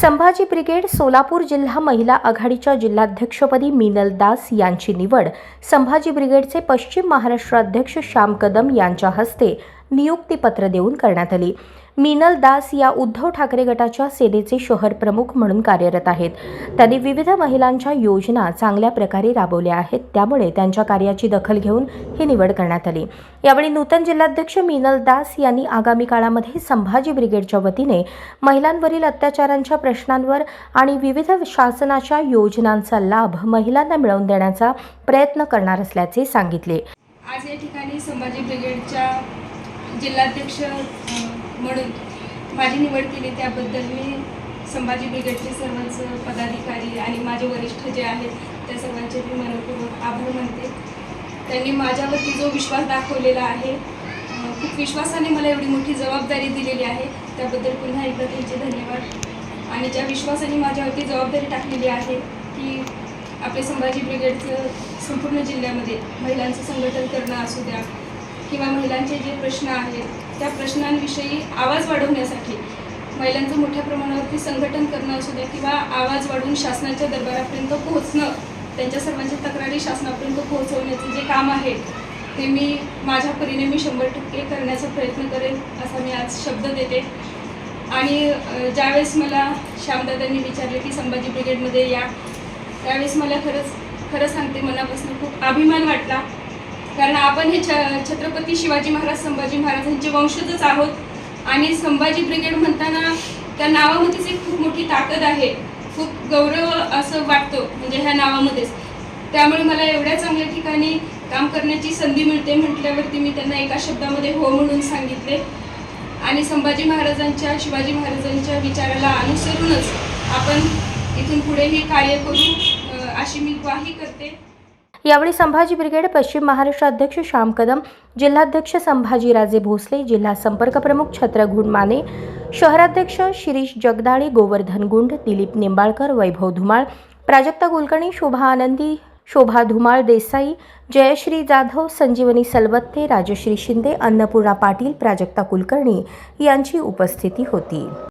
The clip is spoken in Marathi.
संभाजी ब्रिगेड सोलापूर जिल्हा महिला आघाडीच्या जिल्हाध्यक्षपदी मिनल दास यांची निवड संभाजी ब्रिगेडचे पश्चिम महाराष्ट्र अध्यक्ष श्याम कदम यांच्या हस्ते नियुक्तीपत्र देऊन करण्यात आली. मिनल दास या उद्धव ठाकरे गटाच्या सेनेचे शहर प्रमुख म्हणून कार्यरत आहेत. त्यांनी विविध महिलांच्या योजना चांगल्या प्रकारे राबवल्या आहेत. त्यामुळे त्यांच्या कार्याची दखल घेऊन ही निवड करण्यात आली. यावेळी नूतन जिल्हाध्यक्ष मिनल दास यांनी आगामी काळामध्ये संभाजी ब्रिगेडच्या वतीने महिलांवरील अत्याचारांच्या प्रश्नांवर आणि विविध शासनाच्या योजनांचा लाभ महिलांना मिळवून देण्याचा प्रयत्न करणार असल्याचे सांगितले. आज या ठिकाणी संभाजी ब्रिगेडच्या जिल्हाध्यक्ष म्हणून माझी निवड केली त्याबद्दल मी संभाजी ब्रिगेडचे सर्वच पदाधिकारी आणि माझे वरिष्ठ जे आहेत त्या सर्वांचे मी मनपूर्वक आभार मानते. त्यांनी माझ्यावरती जो विश्वास दाखवलेला आहे खूप विश्वासाने मला एवढी मोठी जबाबदारी दिलेली आहे त्याबद्दल पुन्हा एकदा त्यांचे धन्यवाद. आणि ज्या विश्वासाने माझ्यावरती जबाबदारी टाकलेली आहे की आपले संभाजी ब्रिगेडचं संपूर्ण जिल्ह्यामध्ये महिलांचं संघटन करणं असू द्या किंवा महिलांचे जे प्रश्न आहेत त्या प्रश्नांविषयी आवाज वाढवण्यासाठी महिलांचं मोठ्या प्रमाणावरती संघटन करणं असू द्या किंवा आवाज वाढवून शासनाच्या दरबारापर्यंत पोहोचणं त्यांच्या सर्वांच्या तक्रारी शासनापर्यंत पोहोचवण्याचं जे काम आहे ते मी माझ्या परीने मी शंभर टक्के करण्याचा प्रयत्न करेन असा मी आज शब्द देते. आणि ज्यावेळेस मला श्यामदादांनी विचारले की संभाजी ब्रिगेडमध्ये या त्यावेळेस मला खरंच खरं सांगते मनापासून खूप अभिमान वाटला. कारण आपण हे छ छत्रपती शिवाजी महाराज संभाजी महाराजांचे वंशजच आहोत. आणि संभाजी ब्रिगेड म्हणताना त्या नावामध्येच एक खूप मोठी ताकद आहे. खूप गौरव असं वाटतो म्हणजे ह्या नावामध्येच. त्यामुळे मला एवढ्या चांगल्या ठिकाणी काम करण्याची संधी मिळते म्हटल्यावरती मी त्यांना एका शब्दामध्ये हो म्हणून सांगितले. आणि संभाजी महाराजांच्या शिवाजी महाराजांच्या विचाराला अनुसरूनच आपण इथून पुढेही कार्य करू अशी मी ग्वाही करते. यावेळी संभाजी ब्रिगेड पश्चिम महाराष्ट्र अध्यक्ष श्याम कदम जिल्हाध्यक्ष संभाजीराजे भोसले जिल्हा संपर्क प्रमुख छत्रघुण माने शहराध्यक्ष शिरीष जगदाळे गोवर्धन गुंड दिलीप निंबाळकर वैभव धुमाळ प्राजक्ता कुलकर्णी शोभा आनंदी शोभा धुमाळ देसाई जयश्री जाधव संजीवनी सलवत्ते राजश्री शिंदे अन्नपूर्णा पाटील प्राजक्ता कुलकर्णी यांची उपस्थिती होती.